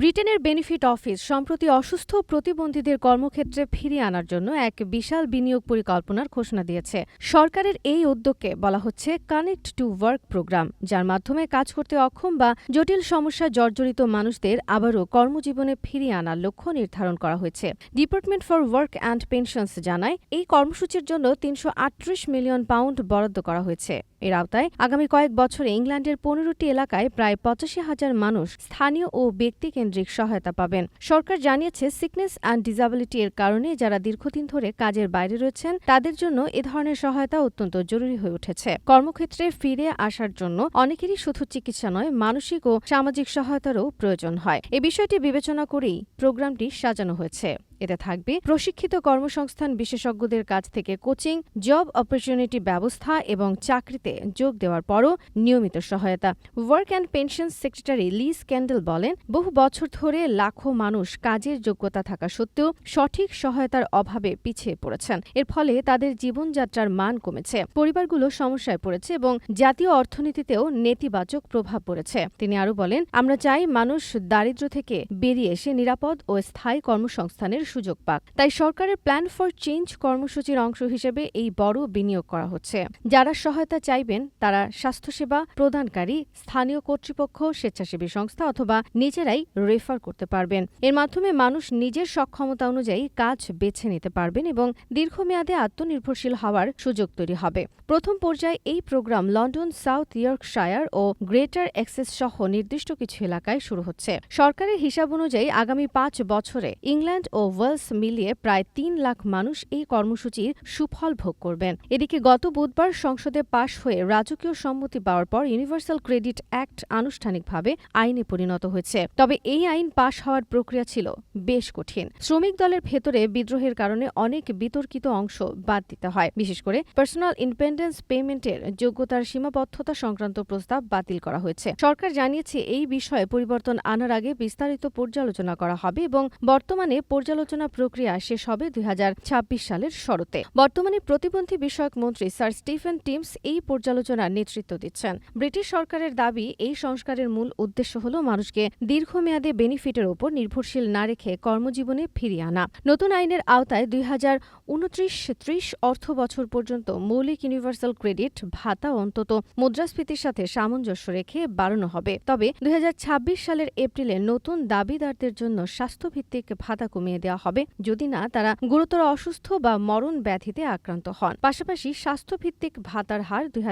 ব্রিটেনের benefit office সম্প্রতি অসুস্থ প্রতিবন্ধীদের কর্মক্ষেত্রে ফিরিয়ে আনার জন্য এক বিশাল বিনিয়োগ পরিকল্পনার ঘোষণা দিয়েছে। সরকারের এই উদ্যোগকে বলা হচ্ছে কানেক্ট টু ওয়ার্ক প্রোগ্রাম যার মাধ্যমে কাজ করতে অক্ষম বা জটিল সমস্যা জর্জরিত মানুষদের আবারও কর্মজীবনে ফিরিয়ে আনার লক্ষ্য নির্ধারণ করা হয়েছে। Department for work and pensions জানায়, এই কর্মসূচির জন্য তিনশো আটত্রিশ মিলিয়ন পাউন্ড বরাদ্দ করা হয়েছে। এর আওতায় আগামী কয়েক বছরে ইংল্যান্ডের পনেরোটি এলাকায় প্রায় পঁচাশি হাজার মানুষ স্থানীয় ও ব্যক্তিকেন্দ্রিক সহায়তা পাবেন। সরকার জানিয়েছে সিকনেস অ্যান্ড ডিসাবিলিটি এর কারণে যারা দীর্ঘদিন ধরে কাজের বাইরে রয়েছেন, তাদের জন্য এ ধরনের সহায়তা অত্যন্ত জরুরি হয়ে উঠেছে। কর্মক্ষেত্রে ফিরে আসার জন্য অনেকেরই শুধু চিকিৎসা নয়, মানসিক ও সামাজিক সহায়তারও প্রয়োজন হয়। এ বিষয়টি বিবেচনা করেই প্রোগ্রামটি সাজানো হয়েছে। এতে থাকবে। প্রশিক্ষিত কর্মসংস্থান বিশেষজ্ঞদের কাছ থেকে কোচিং, জব অপরচুনিটি ব্যবস্থা এবং চাকরিতে যোগ দেওয়ার পরও নিয়মিত সহায়তা। Work and pension secretary Liz Kendall বলেন, বহু বছর ধরে লাখো মানুষ কাজের যোগ্যতা থাকা সত্ত্বেও সঠিক সহায়তার অভাবে পিছিয়ে পড়েছেন। এর ফলে তাদের জীবনযাত্রার মান কমেছে। পরিবারগুলো সমস্যায় পড়েছে এবং জাতীয় অর্থনীতিতেও নেতিবাচক প্রভাব পড়েছে। তিনি আরও বলেন, আমরা চাই মানুষ দারিদ্র থেকে বেরিয়ে এসে নিরাপদ ও স্থায়ী কর্মসংস্থানের সুযোগ পাক। তাই সরকারের প্ল্যান ফর চেঞ্জ কর্মসূচির অংশ হিসেবে এই বড় বিনিয়োগ করা হচ্ছে। যারা সহায়তা চাইবেন, তারা স্বাস্থ্যসেবা প্রদানকারী, স্থানীয় কর্তৃপক্ষ, স্বেচ্ছাসেবী সংস্থা অথবা নিজেরাই রেফার করতে পারবেন। এর মাধ্যমে মানুষ নিজের সক্ষমতা অনুযায়ী কাজ বেছে নিতে পারবেন এবং দীর্ঘমেয়াদে আত্মনির্ভরশীল হওয়ার সুযোগ তৈরি হবে। প্রথম পর্যায়ে এই প্রোগ্রাম লন্ডন, সাউথ ইয়র্কশায়ার ও গ্রেটার এক্সেস সহ নির্দিষ্ট কিছু এলাকায় শুরু হচ্ছে। সরকারের হিসাব অনুযায়ী আগামী পাঁচ বছরে ইংল্যান্ড ও ওয়েলস মিলিয়ে প্রায় তিন লাখ মানুষ এই কর্মসূচির সুফল ভোগ করবেন। এদিকে গত বুধবার সংসদে পাশ হয়ে রাজকীয় সম্মতি পাওয়ার পর ইউনিভার্সাল ক্রেডিট অ্যাক্ট আনুষ্ঠানিকভাবে আইনে পরিণত হয়েছে। তবে এই আইন পাশ হওয়ার প্রক্রিয়া ছিল বেশ কঠিন। শ্রমিক দলের ভেতরে বিদ্রোহের কারণে অনেক বিতর্কিত অংশ বাদ দিতে হয়। বিশেষ করে পার্সোনাল ইন্ডিপেন্ডেন্স পেমেন্টের যোগ্যতার সীমাবদ্ধতা সংক্রান্ত প্রস্তাব বাতিল করা হয়েছে। সরকার জানিয়েছে এই বিষয়ে পরিবর্তন আনার আগে বিস্তারিত পর্যালোচনা করা হবে এবং বর্তমানে পর্যালোচনা প্রক্রিয়া শেষ হবে দুই হাজার ছাব্বিশ সালের শরতে। বর্তমানে প্রতিবন্ধী বিষয়ক মন্ত্রী স্যার স্টিফেন টিমস এই পর্যালোচনার নেতৃত্ব দিচ্ছেন। ব্রিটিশ সরকারের দাবি, এই সংস্কারের মূল উদ্দেশ্য হল মানুষকে দীর্ঘমেয়াদে বেনিফিটের ওপর নির্ভরশীল না রেখে কর্মজীবনে ফিরিয়ে আনা। নতুন আইনের আওতায় দুই হাজার উনত্রিশ ত্রিশ অর্থ বছর পর্যন্ত মৌলিক ইউনিভার্সাল ক্রেডিট ভাতা অন্তত মুদ্রাস্ফীতির সাথে সামঞ্জস্য রেখে বাড়ানো হবে। তবে দুই হাজার ছাব্বিশ সালের এপ্রিলে নতুন দাবিদারদের জন্য স্বাস্থ্যভিত্তিক ভাতা কমিয়ে দেওয়া হবে যদি না তারা গুরুতর অসুস্থ বা মরণ ব্যাধিতে আক্রান্ত হন। পাশাপাশি স্বাস্থ্যভিত্তিক ভাতার হার দুই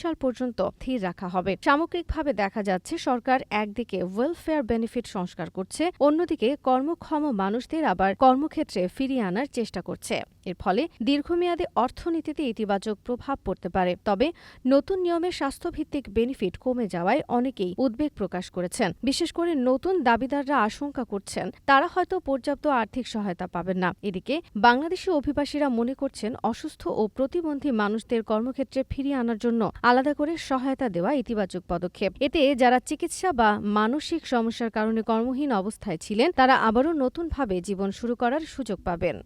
সাল পর্যন্ত স্থির রাখা হবে। সামগ্রিকভাবে দেখা যাচ্ছে সরকার একদিকে ওয়েলফেয়ার বেনিফিট সংস্কার করছে, অন্যদিকে কর্মক্ষম মানুষদের আবার কর্মক্ষেত্রে ফিরিয়ে আনার চেষ্টা করছে। এর ফলে দীর্ঘমেয়াদে অর্থনীতিতে ইতিবাচক প্রভাব পড়তে পারে। তবে নতুন নিয়মে স্বাস্থ্যভিত্তিক বেনিফিট কমে যাওয়ায় অনেকেই উদ্বেগ প্রকাশ করেছেন। বিশেষ করে নতুন দাবিদাররা আশঙ্কা করছেন, তারা হয়তো পর্যাপ্ত আর্থিক সহায়তা পাবেন না। এদিকে বাংলাদেশি অভিবাসীরা মনে করছেন অসুস্থ ও প্রতিবন্ধী মানুষদের কর্মক্ষেত্রে ফিরিয়ে আনার জন্য আলাদা করে সহায়তা দেওয়া ইতিবাচক পদক্ষেপ। এতে যারা চিকিৎসা বা মানসিক সমস্যার কারণে কর্মহীন অবস্থায় ছিলেন, তারা আবারও নতুনভাবে জীবন শুরু করার সুযোগ পাবেন।